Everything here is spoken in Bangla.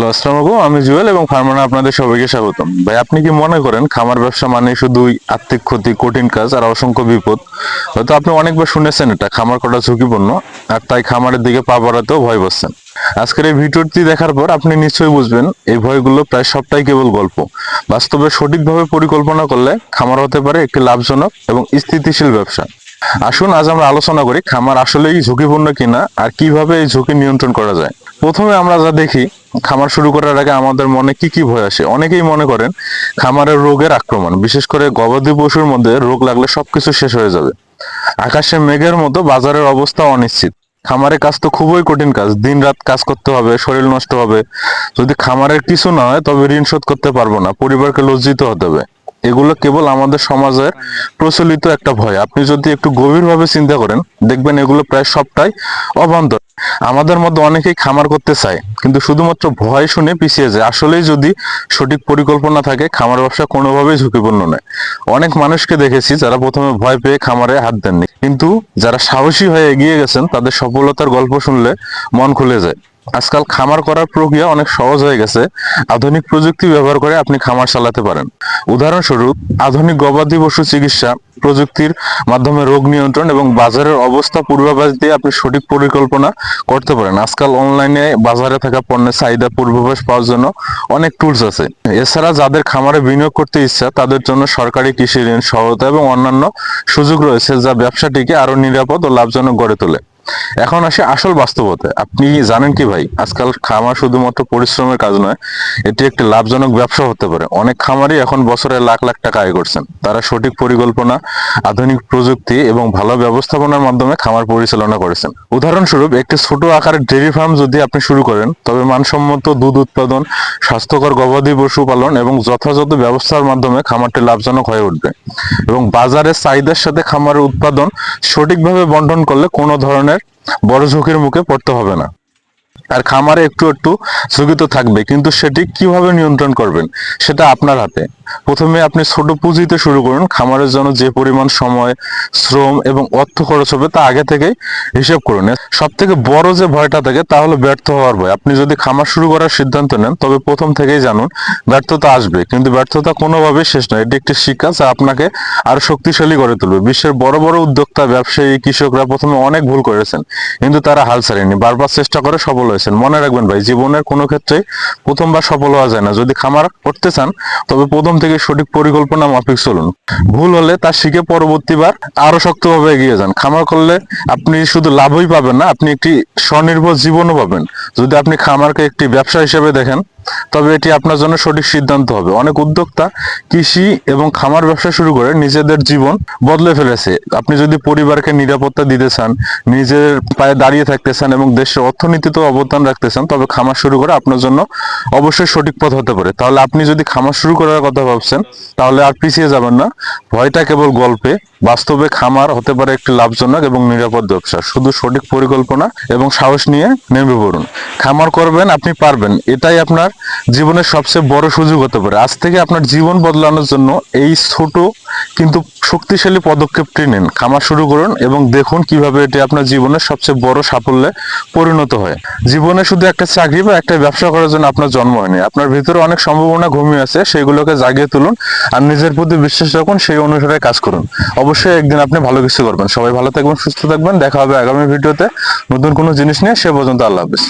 হ্যালো আসসালামু আমি জুয়েল এবং ফার্মানা আপনাদের সবাইকে স্বাগতম। ভাই, আপনি কি মনে করেন খামার ব্যবসা মানে শুধুই আর্থিক ক্ষতি, কঠিন কাজ আর অসংখ্য বিপদ? হয়তো আপনি অনেকবার শুনেছেন এটা, খামার কটা ঝুঁকিপূর্ণ, আর তাই খামারের দিকে পা বাড়াতেও ভয় বসছেন আজকের এই ভিডিওটি দেখার পর আপনি নিশ্চয়ই বুঝবেন, এই ভয়গুলো প্রায় সবটাই কেবল গল্প। বাস্তবে সঠিকভাবে পরিকল্পনা করলে খামার হতে পারে একটি লাভজনক এবং স্থিতিশীল ব্যবসা। আসুন, আজ আমরা আলোচনা করি খামার আসলেই ঝুঁকিপূর্ণ কিনা, আর কীভাবে এই ঝুঁকি নিয়ন্ত্রণ করা যায়। প্রথমে আমরা যা দেখি, খামার শুরু করার আগে আমাদের মনে কি কি ভয় আসে? অনেকেই মনে করেন খামারের রোগের আক্রমণ, বিশেষ করে গবাদি পশুর মধ্যে রোগ লাগলে সবকিছু শেষ হয়ে যাবে। আকাশে মেঘের মতো বাজারের অবস্থা অনিশ্চিত। খামারের কাজ তো খুবই কঠিন কাজ দিন রাত কাজ করতে হবে, শরীর নষ্ট হবে। যদি খামারের কিছু না হয়, তবে ঋণ শোধ করতে পারব না, পরিবারকে লজ্জিত হতে হবে। এগুলো কেবল আমাদের সমাজের প্রচলিত একটা ভয়। আপনি যদি একটু গভীরভাবে চিন্তা করেন, দেখবেন এগুলো প্রায় সবটাই অবান্তর। আমাদের মধ্যে অনেকেই খামার করতে চায়, কিন্তু শুধুমাত্র ভয় শুনে পিছিয়ে যায়। আসলেই যদি সঠিক পরিকল্পনা থাকে, খামার ব্যবসা কোনোভাবেই ঝুঁকিপূর্ণ নয়। অনেক মানুষকে দেখেছি যারা প্রথমে ভয় পেয়ে খামারে হাত দেননি। কিন্তু যারা সাহসী হয়ে এগিয়ে গেছেন, তাদের সফলতার গল্প শুনলে মন খুলে যায়। আজকাল খামার করার প্রক্রিয়া অনেক সহজ হয়ে গেছে। আধুনিক প্রযুক্তি ব্যবহার করে আপনি খামার চালাতে পারেন। উদাহরণস্বরূপ, আধুনিক গবাদি পশু চিকিৎসা প্রযুক্তির মাধ্যমে রোগ নিয়ন্ত্রণ এবং বাজারের অবস্থা পূর্বাভাস দিয়ে আপনি সঠিক পরিকল্পনা করতে পারেন। আজকাল অনলাইনে বাজারে থাকা পণ্যের চাহিদা পূর্বাভাস পাওয়ার জন্য অনেক টুলস আছে। এছাড়া যাদের খামারে বিনিয়োগ করতে ইচ্ছা, তাদের জন্য সরকারি কৃষি ঋণ, সহায়তা এবং অন্যান্য সুযোগ রয়েছে যা ব্যবসাটিকে আরও নিরাপদ ও লাভজনক গড়ে তোলে। এখন আসে আসল বাস্তবতায় আপনি জানেন কি ভাই? আজকাল খামার শুধুমাত্র পরিশ্রমের কাজ নয়, এটি একটি লাভজনক ব্যবসা হতে পারে। অনেক খামারই এখন বছরে লাখ লাখ টাকা আয় করছেন। তারা সঠিক পরিকল্পনা, আধুনিক প্রযুক্তি এবং ভালো ব্যবস্থাপনার মাধ্যমে খামার পরিচালনা করেছেন। উদাহরণস্বরূপ, একটি ছোট আকারের ডেয়ারি ফার্ম যদি আপনি শুরু করেন, তবে মানসম্মত দুধ উৎপাদন, স্বাস্থ্যকর গবাদি পশু পালন এবং যথাযথ ব্যবস্থার মাধ্যমে খামারটি লাভজনক হয়ে উঠবে এবং বাজারের চাহিদার সাথে খামারের উৎপাদন সঠিকভাবে বন্টন করলে কোনো ধরনের বড় ঝুঁকির মুখে পড়তে হবে না। আর খামারে একটু একটু ঝুঁকি তো থাকবে, কিন্তু সেটি কীভাবে নিয়ন্ত্রণ করবেন সেটা আপনার হাতে। প্রথমে আপনি ছোট পুঁজিতে শুরু করুন, খামারের জন্য যে পরিমাণ সময়, শ্রম এবং অর্থ খরচ হবে তা আগে থেকেই হিসেব করুন। সব থেকে বড় যে ভয়টা থাকে তা হলো ব্যর্থ হওয়ার ভয়। আপনি যদি খামার শুরু করার সিদ্ধান্ত নেন, তবে প্রথম থেকেই জানুন ব্যর্থতা আসবে, কিন্তু ব্যর্থতা কোনোভাবেই শেষ নয়। এটি একটি শিক্ষা যা আপনাকে আরও শক্তিশালী করে তুলবে। বিশ্বের বড় বড় উদ্যোক্তা, ব্যবসায়ী, কৃষকরা প্রথমে অনেক ভুল করেছেন, কিন্তু তারা হাল ছাড়েনি বারবার চেষ্টা করে সফল হয়েছেন মনে রাখবেন ভাই, জীবনের কোনো ক্ষেত্রে প্রথমবার সফল হওয়া যায় না। যদি খামার করতে চান, তবে প্রথম থেকে সঠিক পরিকল্পনা মাফিক চলুন। ভুল হলে তা শিখে পরবর্তীবার আরও শক্তভাবে এগিয়ে যান। খামার করলে আপনি শুধু লাভই পাবেন না, আপনি একটি স্বনির্ভর জীবনও পাবেন। যদি আপনি খামারকে একটি ব্যবসা হিসেবে দেখেন, তবে এটি আপনার জন্য সঠিক সিদ্ধান্ত হবে। অনেক উদ্যোক্তা কৃষি এবং খামার ব্যবসা শুরু করে নিজেদের জীবন বদলে ফেলেছে। আপনি যদি পরিবারকে নিরাপত্তা দিতে চান, নিজের পায়ে দাঁড়িয়ে থাকতে চান এবং দেশের অর্থনীতিতেও অবদান রাখতে চান, তবে খামার শুরু করা আপনার জন্য অবশ্যই সঠিক পথ হতে পারে। তাহলে আপনি যদি খামার শুরু করার কথা ভাবছেন, তাহলে আর পিছিয়ে যাবেন না। ভয়টা কেবল গল্পে, বাস্তবে খামার হতে পারে একটি লাভজনক এবং নিরাপদ ব্যবসা। শুধু সঠিক পরিকল্পনা এবং সাহস নিয়ে নেমে পড়ুন। খামার করবেন, আপনি পারবেন। এটাই আপনার জীবনের সবচেয়ে বড় সুযোগ হতে পারে। আজ থেকে আপনার জীবন বদলানোর জন্য এই ছোট কিন্তু শক্তিশালী পদক্ষেপটি নিন। খামার শুরু করুন এবং দেখুন কীভাবে এটি আপনার জীবনের সবচেয়ে বড় সাফল্যে পরিণত হয়। জীবনে শুধু একটা চাকরি বা একটা ব্যবসা করার জন্য আপনার জন্ম হয়নি। আপনার ভিতরে অনেক সম্ভাবনা ঘুমিয়ে আছে, সেগুলোকে জাগিয়ে তুলুন আর নিজের প্রতি বিশ্বাস রাখুন, সেই অনুসারে কাজ করুন। অবশ্যই একদিন আপনি ভালো কিছু করবেন। সবাই ভালো থাকবেন, সুস্থ থাকবেন। দেখা হবে আগামী ভিডিওতে। নতুন কোনো জিনিস নিয়ে সে পর্যন্ত আল্লাহ হাফিজ।